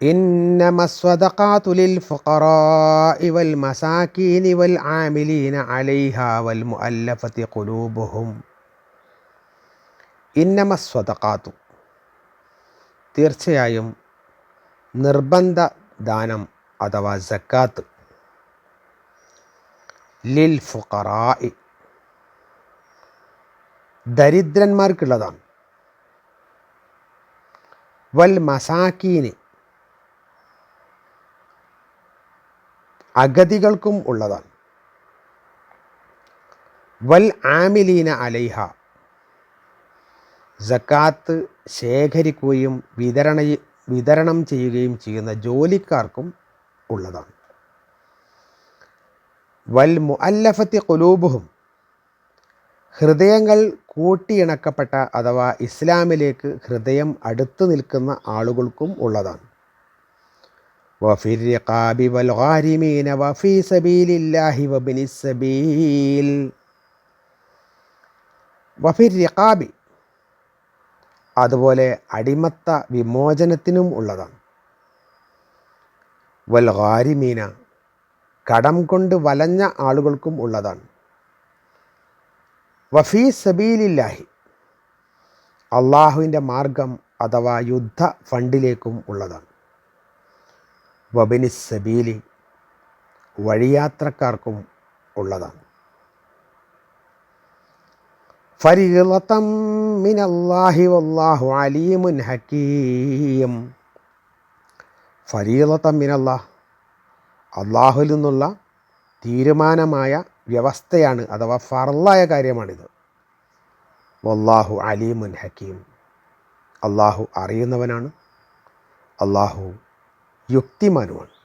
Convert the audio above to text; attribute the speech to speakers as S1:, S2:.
S1: إنما الصدقات للفقراء والمساكين والعاملين عليها والمؤلفة قلوبهم إنما الصدقات തീർച്ചയായും നിർബന്ധ ദാനം അഥവാ സക്കാത്ത് ലിൽ ഫുഖറായി ദരിദ്രന്മാർക്കുള്ളതാണ് വൽ മസാക്കീന് അഗതികൾക്കും ഉള്ളതാണ്. വൽ ആമിലീന അലൈഹ. ജക്കാത്ത് ശേഖരിക്കുകയും വിതരണ വിതരണം ചെയ്യുകയും ചെയ്യുന്ന ജോലിക്കാർക്കും ഉള്ളതാണ്. വൽ മുഅല്ലഫത്തി കൊലൂബുഹും ഹൃദയങ്ങൾ കൂട്ടിയിണക്കപ്പെട്ട അഥവാ ഇസ്ലാമിലേക്ക് ഹൃദയം അടുത്തു നിൽക്കുന്ന ആളുകൾക്കും ഉള്ളതാണ്. وفي الرقاب والغارمين وفي سبيل الله وابن السبيل وفي الرقاب അതുപോലെ അടിമത്ത വിമോചനത്തിനും ഉള്ളതാണ് വൽ ഗാരിമീന കടം കൊണ്ട് വലഞ്ഞ ആളുകൾക്കും ഉള്ളതാണ് വഫീ സബീലില്ലാഹി അള്ളാഹുവിൻ്റെ മാർഗം അഥവാ യുദ്ധ ഫണ്ടിലേക്കും ഉള്ളതാണ് വബിനി സബീലി വഴിയാത്രക്കാർക്കും ഉള്ളതാണ്. ഫരീളത്തം മിനല്ലാഹി വല്ലാഹു അലീമുൻ ഹക്കീം ഫരീലത്തം മിനല്ലാഹ് അള്ളാഹുൽ നിന്നുള്ള തീരുമാനമായ വ്യവസ്ഥയാണ് അഥവാ ഫറലായ കാര്യമാണിത്. വല്ലാഹു അലീമുൻ ഹക്കീം അള്ളാഹു അറിയുന്നവനാണ്. അള്ളാഹു യുക്തിമാനുമാണ്.